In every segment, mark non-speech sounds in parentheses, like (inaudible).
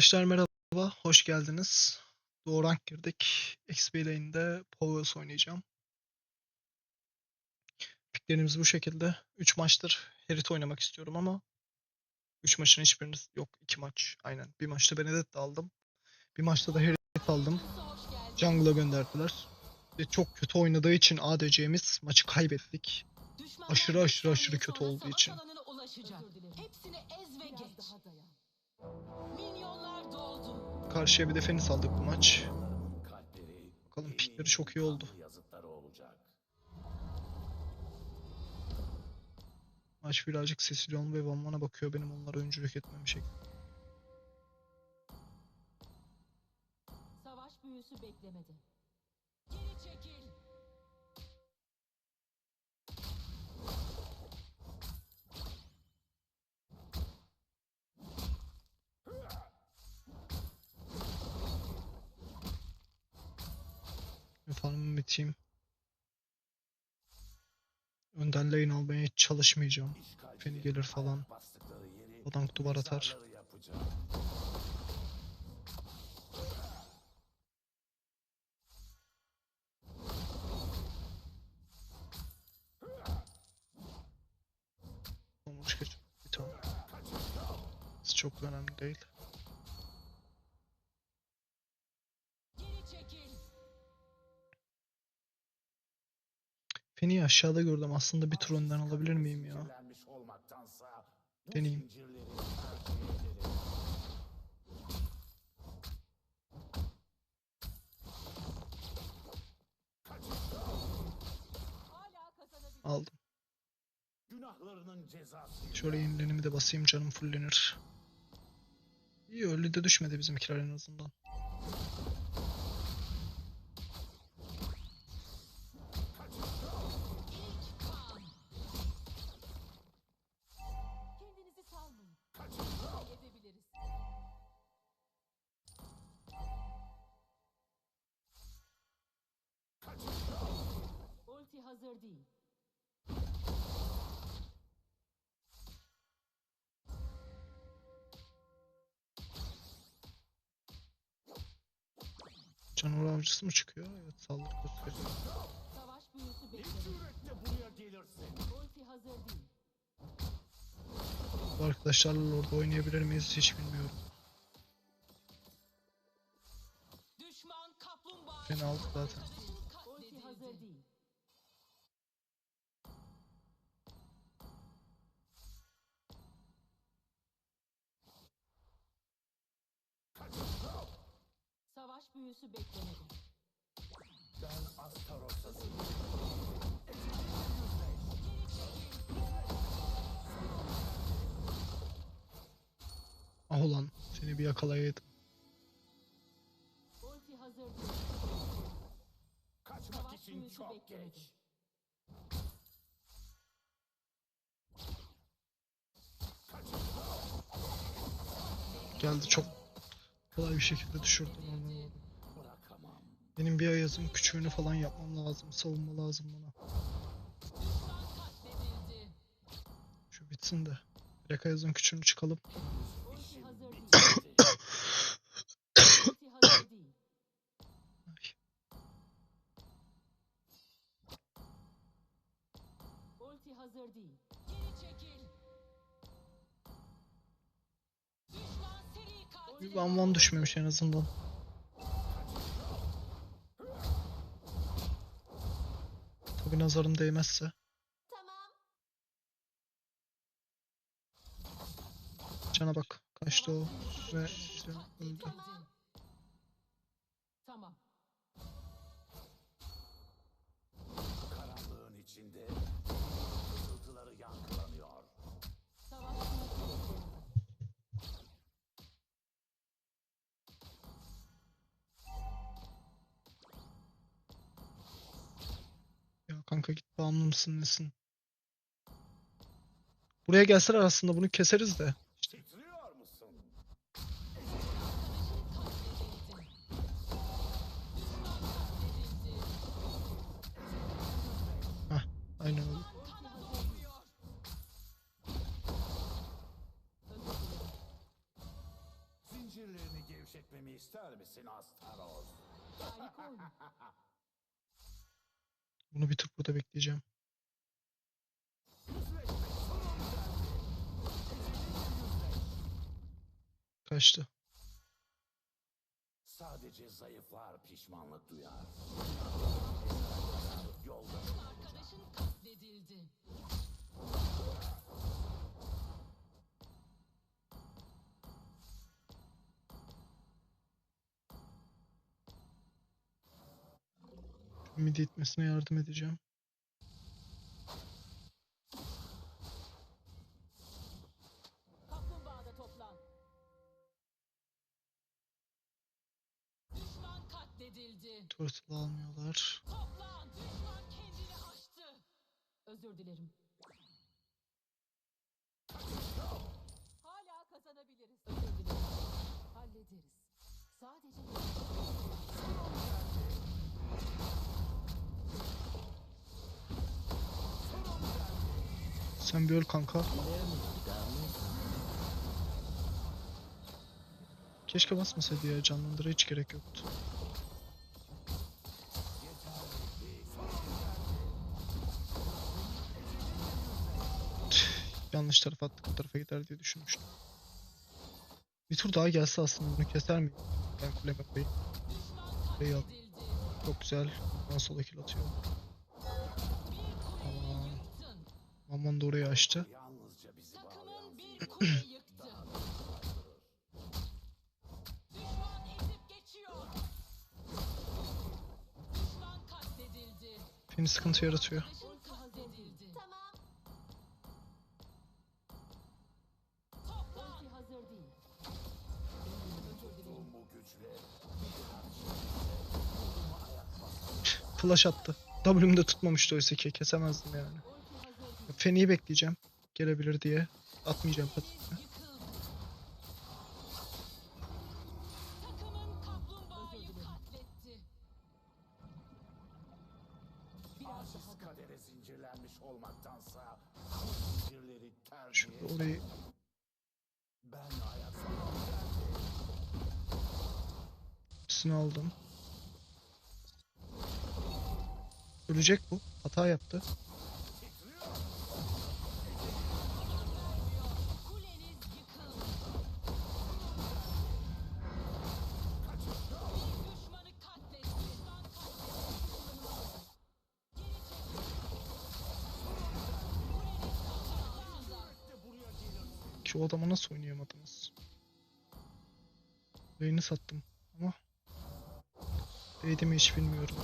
Arkadaşlar merhaba, hoş geldiniz. Doğu rank girdik. XP lane'de Powers oynayacağım. Piklerimiz bu şekilde. 3 maçtır Herit oynamak istiyorum ama 3 maçın hiçbirini yok. 2 maç. Aynen. Bir maçta Benedetta aldım. Bir maçta da Herit aldım. Jungle'a gönderdiler. Ve çok kötü oynadığı için ADC'miz maçı kaybettik. Aşırı aşırı aşırı kötü olduğu için. Hepsini ez ve geç. Doldu. Karşıya bir de Fenix aldık bu maç. Bakalım pikleri çok iyi oldu. Maç birazcık Cecilion ve Van Van'a bakıyor benim onlara öncülük etmem şey. Savaş büyüsü beklemedi. Geri çekil. Farmımı biteyim. Önden lane almaya hiç çalışmayacağım. Feni gelir falan. Adam duvar atar. Feni'yi aşağıda gördüm. Aslında bir tur önden alabilir miyim ya? Kazanabilir. Aldım. Şöyle yenilenimi de basayım canım fullenir. İyi öyle de düşmedi bizimkiler en azından. Hazır değil. Canavar avcısı mı çıkıyor? Evet saldırı gösteriyor. Savaş büyüsü? Ulti hazır değil. Bu arkadaşlarla orada oynayabilir miyiz hiç bilmiyorum. Düşman kaplumbağa. Beni aldı zaten. Büyüsü beklemedi. Ben Astaros'tasın. Ah ulan seni bir yakalayaydım. Ulti hazır. Kaçmak Savaş için çok beklemedi. geç. Geldi çok kolay bir şekilde düşürdü onu. Benim bir ayazın küçüğünü falan yapmam lazım. Savunma lazım bana. Şu bitsin de. Direkt ayazın küçüğünü çıkalım. Hazır değil. Ulti hazır değil. Ay. Ulti hazır değil. Geri çekil. Düşman seri katil. Bir düşmemiş en azından. Nazarım değmezse. Tamam. Cana bak. Kaçtı o. Ve öldü. Tamam. Bağımlı mısın nesin? Buraya gelseler aslında bunu keseriz de. Musun? Aynen öyle. Zincirlerini gevşetmemi ister misin Astaroth? Harika oyun. Bunu bir tur burada bekleyeceğim. Kaçtı. Sadece zayıflar pişmanlık duyar. Yolda Arkadaşın katledildi. Midi itmesine yardım edeceğim. Turtle almıyorlar. Toplan. Düşman kendini aştı. Özür dilerim. Hala kazanabiliriz. Özür dilerim. Hallederiz. Sadece Sen bir öl kanka. Keşke basmasaydı ya canlandıra hiç gerek yoktu. Yanlış tarafa attık o tarafa gider diye düşünmüştüm. Bir tur daha gelse aslında bunu keser miyim? Ben kuleme koyayım. katledildi. Çok güzel. Ondan sola kill atıyor. Tamam. Toplan. hazır değil. bu güçle Flash attı. W'mde tutmamıştı oysa ki kesemezdim yani. Feni'yi bekleyeceğim. Gelebilir diye. Atmayacağım tercih Şöyle orayı hepsini aldım. Ölecek bu. Hata yaptı. Lane'i sattım ama değdi mi hiç bilmiyorum.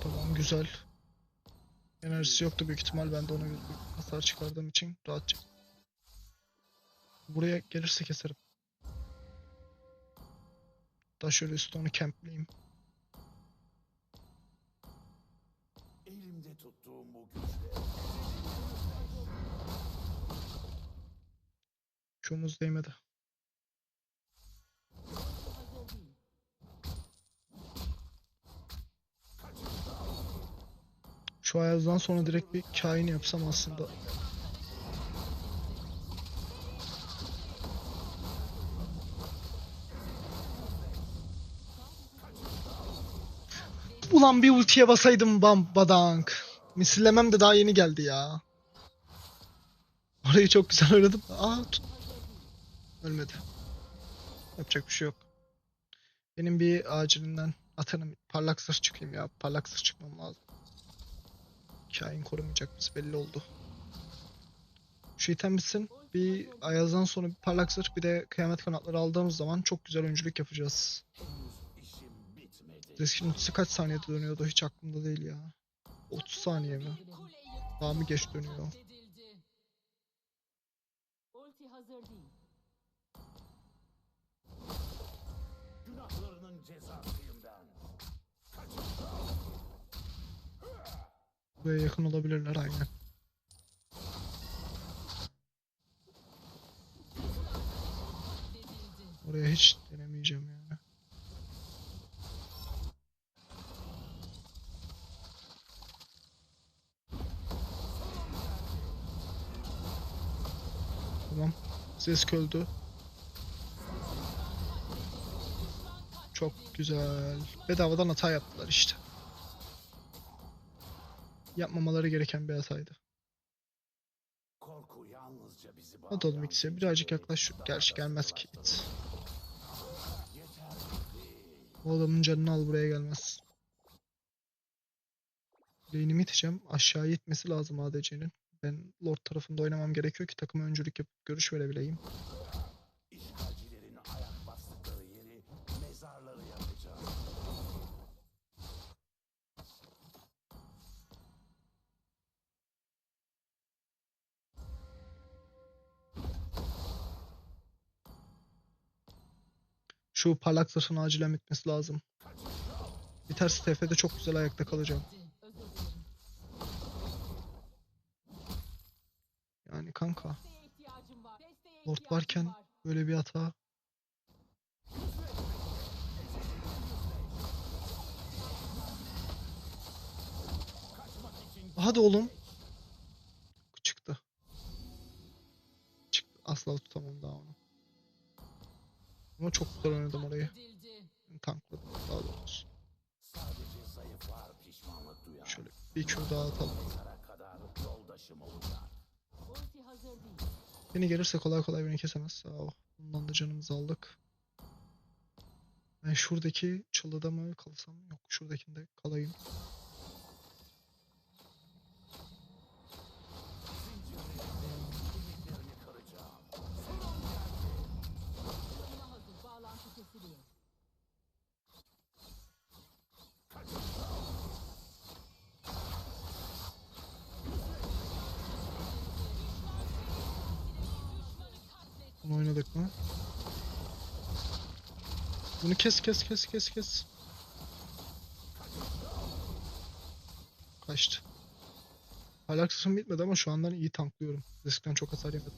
Tamam güzel. Enerjisi yoktu büyük ihtimal ben de ona göre hasar çıkardığım için rahatça. Buraya gelirse keserim. Daha şöyle üstüne onu campleyeyim. Elimde tuttuğum bu güçle Q'muz değmedi. Şu ayazdan sonra direkt bir kain yapsam aslında. Ulan bir ultiye basaydım bam badank. Misillemem de daha yeni geldi ya. Orayı çok güzel oynadım. Aa tut. Ölmedi. Yapacak bir şey yok. Benim bir acilinden atanım parlak zırh çıkayım ya. Parlak zırh çıkmam lazım. Kain korumayacak bizi belli oldu. Şu item bitsin. Bir Ayaz'dan sonra bir parlak zırh bir de kıyamet kanatları aldığımız zaman çok güzel oyunculuk yapacağız. Zesk'in ultisi kaç saniyede dönüyordu hiç aklımda değil ya. 30 saniye mi? Daha mı geç dönüyor? Ulti hazır değil. Buraya yakın olabilirler aynen. Oraya hiç denemeyeceğim yani. Tamam. Zesk öldü. Çok güzel. Bedavadan hata yaptılar işte. Yapmamaları gereken bir hataydı. Korku yalnızca bizi Hadi oğlum ikisi birazcık yaklaş. şu- Gerçi gelmez ki. It. O adamın canını al buraya gelmez. Lane'imi iteceğim. Aşağıya itmesi lazım ADC'nin. Ben Lord tarafında oynamam gerekiyor ki takıma öncülük yapıp görüş verebileyim. Şu parlak zırhın acilen bitmesi lazım. Biterse TF'de çok güzel ayakta kalacağım. Yani kanka Lord varken var. böyle bir hata. Hadi oğlum. Çıktı. Çıktı. Asla tutamam daha onu. Ama çok güzel oynadım orayı. Tankladım daha doğrusu. Şöyle bir Q daha atalım. Beni gelirse kolay kolay beni kesemez. Sağ ol. Bundan da canımızı aldık. Ben şuradaki çalıda mı kalsam? Yok şuradakinde kalayım. Bunu kes kes kes kes kes. Kaçtı. Hala kısım bitmedi ama şu andan iyi tanklıyorum. Riskten çok hasar yemedim.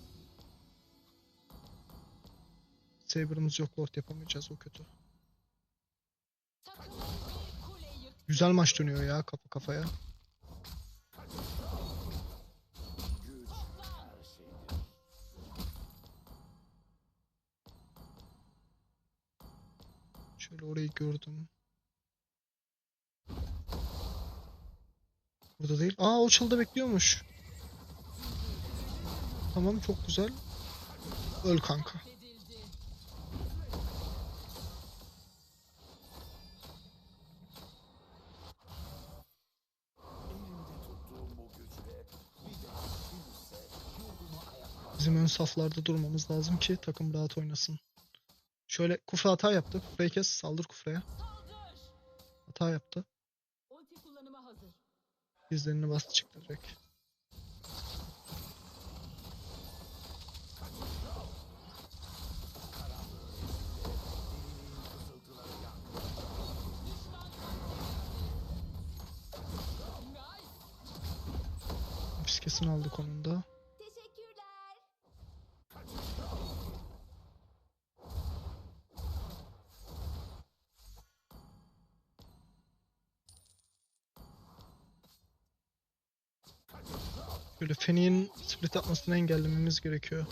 Saber'ımız yok Lord yapamayacağız o kötü. Güzel maç dönüyor ya kafa kafaya. Şöyle orayı gördüm. Burada değil. Aa o çalıda bekliyormuş. Tamam çok güzel. Öl kanka. Bizim ön saflarda durmamız lazım ki takım rahat oynasın. Şöyle kufra hata yaptı. Kufrayı kes. Saldır kufraya. Hata yaptı. Dizlerini bastı çıktı direkt. Fiskesini aldık onun da. Böyle Fenix'in split atmasını engellememiz gerekiyor.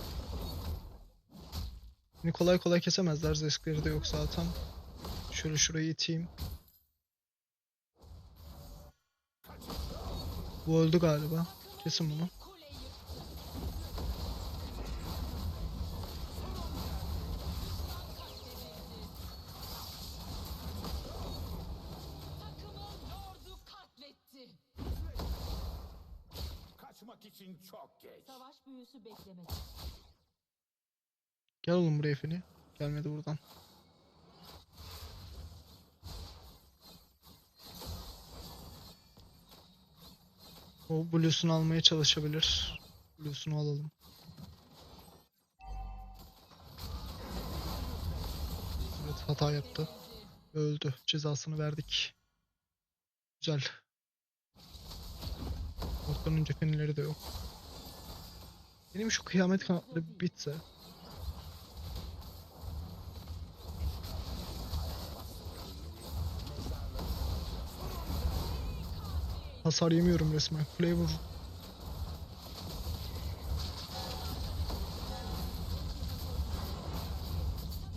Beni kolay kolay kesemezler. Zeskleri de yok zaten. Şöyle şurayı iteyim. Bu öldü galiba. Kesin bunu. İçin çok geç. Savaş büyüsü beklemedi. Gel oğlum buraya Feni. Gelmedi buradan. O Blue'sunu almaya çalışabilir. Blue'sunu alalım. Evet hata yaptı. Öldü. Cezasını verdik. Güzel. Ortadan önce fenileri de yok. Benim şu kıyamet kanatları bitse. Hasar yemiyorum resmen. Vur.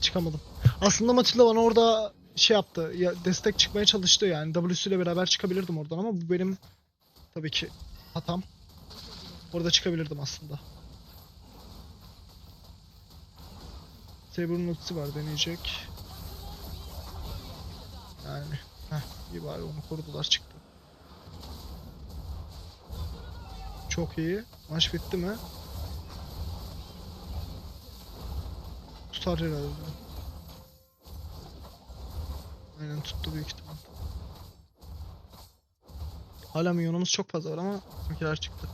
çıkamadım. Aslında Matilda bana orada şey yaptı. Ya destek çıkmaya çalıştı yani. W'su ile beraber çıkabilirdim oradan ama bu benim tabii ki hatam. Orada çıkabilirdim aslında. Saber'ın ultisi var deneyecek. Yani heh, iyi bari onu korudular çıktı. Çok iyi. Maç bitti mi? Tutar herhalde. Aynen tuttu büyük ihtimal. Hala milyonumuz çok fazla var ama bizimkiler çıktı.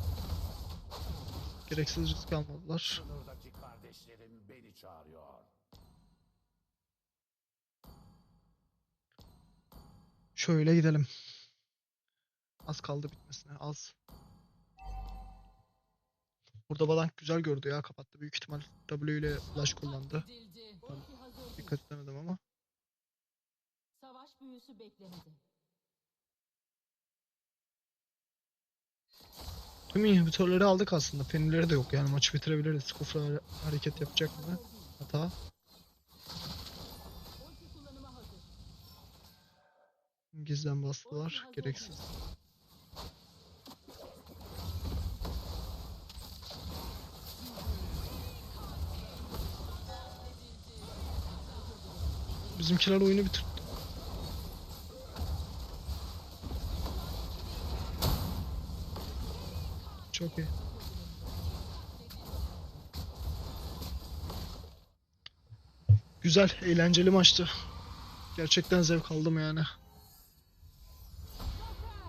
Gereksiz risk almadılar. Sınırdaki kardeşlerim beni çağırıyor. Şöyle gidelim. Az kaldı bitmesine. Az. Burada Balank güzel gördü ya kapattı. Büyük ihtimal W ile flash kullandı. Dikkat edemedim ama. Savaş büyüsü beklemedi. Tüm inhibitörleri aldık aslında. Fenilleri de yok yani maçı bitirebiliriz. Kufra hare- hareket yapacak mı? Hata. Gizden bastılar. Gereksiz. Bizimkiler oyunu bitirdi. Çok iyi. Güzel, eğlenceli maçtı. Gerçekten zevk aldım yani.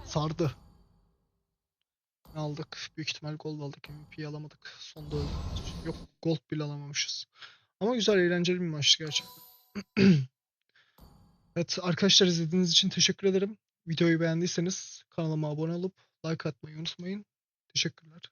Sardı. Aldık? Büyük ihtimal gold aldık. MVP alamadık. Sonda öldük. Yok gold bile alamamışız. Ama güzel eğlenceli bir maçtı gerçekten. (clears throat) evet arkadaşlar izlediğiniz için teşekkür ederim. Videoyu beğendiyseniz kanalıma abone olup like atmayı unutmayın. Teşekkürler.